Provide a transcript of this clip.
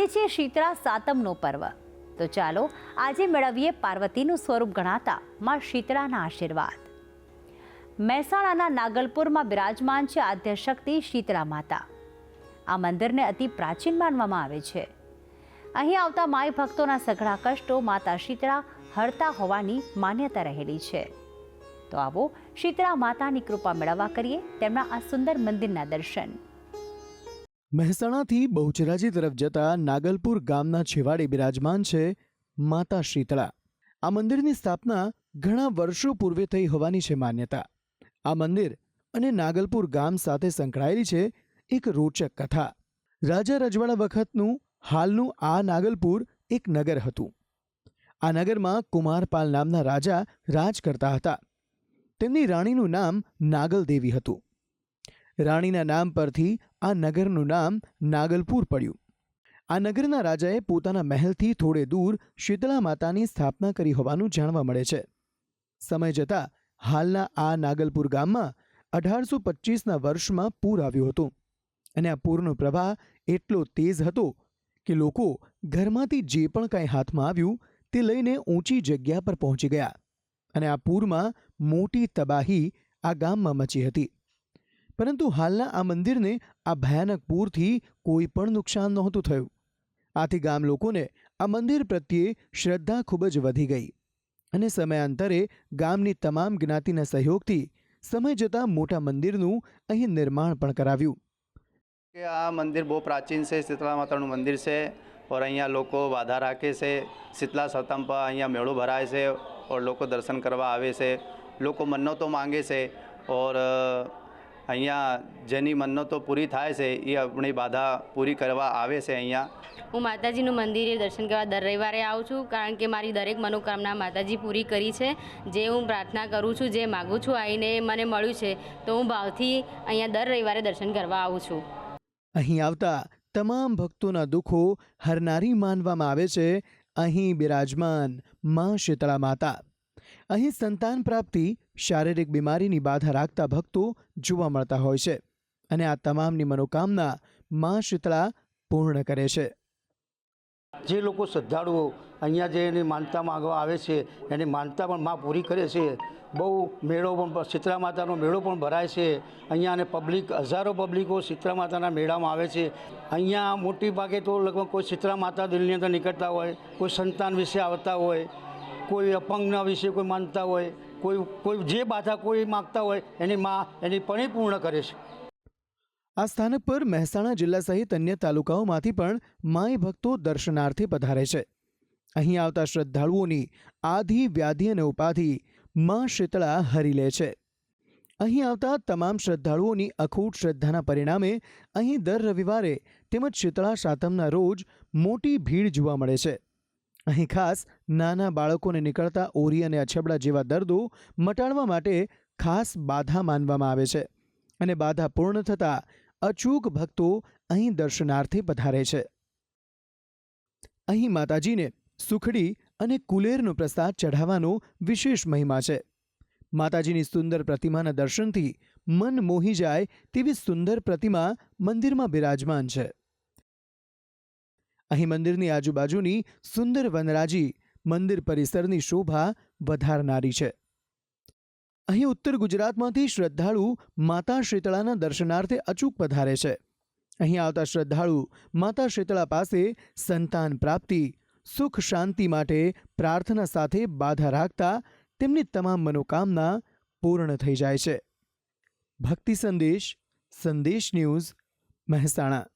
આજે છે શીતળા સાતમનો પર્વ. તો ચાલો આજે મેળવીએ પાર્વતીનું સ્વરૂપ ગણાતા માં શીતળાના આશીર્વાદ. મહેસાણાના નાગલપુરમાં બિરાજમાન છે આદ્યશક્તિ શીતળા માતા. આ મંદિરને અતિ પ્રાચીન માનવામાં આવે છે. અહીં આવતા માય ભક્તોના સઘળા કષ્ટો માતા શીતળા હરતા હોવાની માન્યતા રહેલી છે. તો આવો શીતળા માતાની કૃપા મેળવવા કરીએ તેમના આ સુંદર મંદિરના દર્શન. મહેસાણાથી બહુચરાજી તરફ જતા નાગલપુર ગામના છેવાડે બિરાજમાન છે માતા શીતળા. આ મંદિરની સ્થાપના ઘણા વર્ષો પૂર્વે થઈ હોવાની છે માન્યતા. આ મંદિર અને નાગલપુર ગામ સાથે સંકળાયેલી છે એક રોચક કથા. રાજા રજવાડા વખતનું, હાલનું આ નાગલપુર એક નગર હતું. આ નગરમાં કુમારપાલ નામના રાજા રાજ કરતા હતા. તેમની રાણીનું નામ નાગલદેવી હતું. રાણીના નામ પરથી આ નગરનું નામ નાગલપુર પડ્યું. આ નગરના રાજાએ પોતાના મહેલથી થોડે દૂર શીતળા માતાની સ્થાપના કરી હોવાનું જાણવા મળે છે. સમય જતાં હાલના આ નાગલપુર ગામમાં અઢારસો પચીસના વર્ષમાં પૂર આવ્યું હતું અને આ પૂરનો પ્રવાહ એટલો તેજ હતો કે લોકો ઘરમાંથી જે પણ કાંઈ હાથમાં આવ્યું તે લઈને ઊંચી જગ્યા પર પહોંચી ગયા અને આ પૂરમાં મોટી તબાહી આ ગામમાં મચી હતી. પરંતુ હાલના આ મંદિરને આ ભયાનક પૂરથી કોઈ પણ નુકસાન નહોતું થયું. આથી ગામ લોકોને આ મંદિર પ્રત્યે શ્રદ્ધા ખૂબ જ વધી ગઈ અને સમયાંતરે ગામની તમામ જ્ઞાતિના સહયોગથી સમય જતાં મોટા મંદિરનું અહીં નિર્માણ પણ કરાવ્યું. કે આ મંદિર બહુ પ્રાચીન છે શીતળા માતાનું મંદિર છે ઓર અહીંયા લોકો બાધા રાખે છે, શીતલા સતમ પર અહીંયા મેળો ભરાય છે ઓર લોકો દર્શન કરવા આવે છે. લોકો મન્નતો માંગે છે ઓર અહીંયા જેની મન્નતો પૂરી થાય છે એ આપણી બાધા પૂરી કરવા આવે છે અહીંયા. હું માતાજીનું મંદિરે દર્શન કરવા દર રવિવારે આવું છું કારણ કે મારી દરેક મનોકામના માતાજી પૂરી કરી છે. જે હું પ્રાર્થના કરું છું જે માગું છું આવીને મને મળ્યું છે તો હું ભાવથી અહીંયા દર રવિવારે દર્શન કરવા આવું છું. અહીં આવતા તમામ ભક્તોના દુઃખો હરનારી માનવામાં આવે છે. અહીં બિરાજમાનમાં શીતળા માતા. અહીં સંતાન પ્રાપ્તિ, શારીરિક બીમારીની બાધા રાખતા ભક્તો જોવા મળતા હોય છે અને આ તમામની મનોકામના મા શીતળા પૂર્ણ કરે છે. જે લોકો શ્રદ્ધાળુઓ અહીંયા જે એની માનતા માંગવા આવે છે, એની માનતા પણ માં પૂરી કરે છે. બહુ મેળો પણ શીતળા માતાનો મેળો પણ ભરાય છે. અહીંયા અને પબ્લિક, હજારો પબ્લિકો શીતળા માતાના મેળામાં આવે છે. અહીંયા મોટી ભાગે તો લગભગ કોઈ શીતળા માતા દિલની અંદર નીકળતા હોય, કોઈ સંતાન વિશે આવતા હોય કોઈ અપંગના વિશે કોઈ માનતા હોય, કોઈ કોઈ જે બાધા કોઈ માગતા હોય, એની માં, એની પરિપૂર્ણ કરે છે. આ સ્થાનક પર મહેસાણા જિલ્લા સહિત અન્ય તાલુકાઓમાંથી પણ માય ભક્તો દર્શનાર્થે પધારે છે. અહીં આવતા શ્રદ્ધાળુઓની આધિ, વ્યાધિ અને ઉપાધિ માં શીતળા હરી લે છે. અહીં આવતા તમામ શ્રદ્ધાળુઓની અખૂટ શ્રદ્ધાના પરિણામે અહીં દર રવિવારે તેમજ શીતળા સાતમના રોજ મોટી ભીડ જોવા મળે છે. અહીં ખાસ નાના બાળકોને નીકળતા ઓરી અને અછબડા જેવા દર્દો મટાડવા માટે ખાસ બાધા માનવામાં આવે છે અને બાધા પૂર્ણ થતાં અચૂક ભક્તો અહીં દર્શનાર્થે પધારે છે. અહીં માતાજીને સુખડી અને કુલેરનો પ્રસાદ ચઢાવવાનો વિશેષ મહિમા છે. માતાજીની સુંદર પ્રતિમાના દર્શનથી મન મોહી જાય તેવી સુંદર પ્રતિમા મંદિરમાં બિરાજમાન છે. અહીં મંદિરની આજુબાજુની સુંદર વનરાજી મંદિર પરિસરની શોભા વધારનારી છે. અહીં ઉત્તર ગુજરાતમાંથી શ્રદ્ધાળુ માતા શીતળાના દર્શનાર્થે અચૂક પધારે છે. અહીં આવતા શ્રદ્ધાળુ માતા શીતળા પાસે સંતાન પ્રાપ્તિ, સુખ શાંતિ માટે પ્રાર્થના સાથે બાધા રાખતા તેમની તમામ મનોકામના પૂર્ણ થઈ જાય છે. ભક્તિ સંદેશ સંદેશ ન્યૂઝ મહેસાણા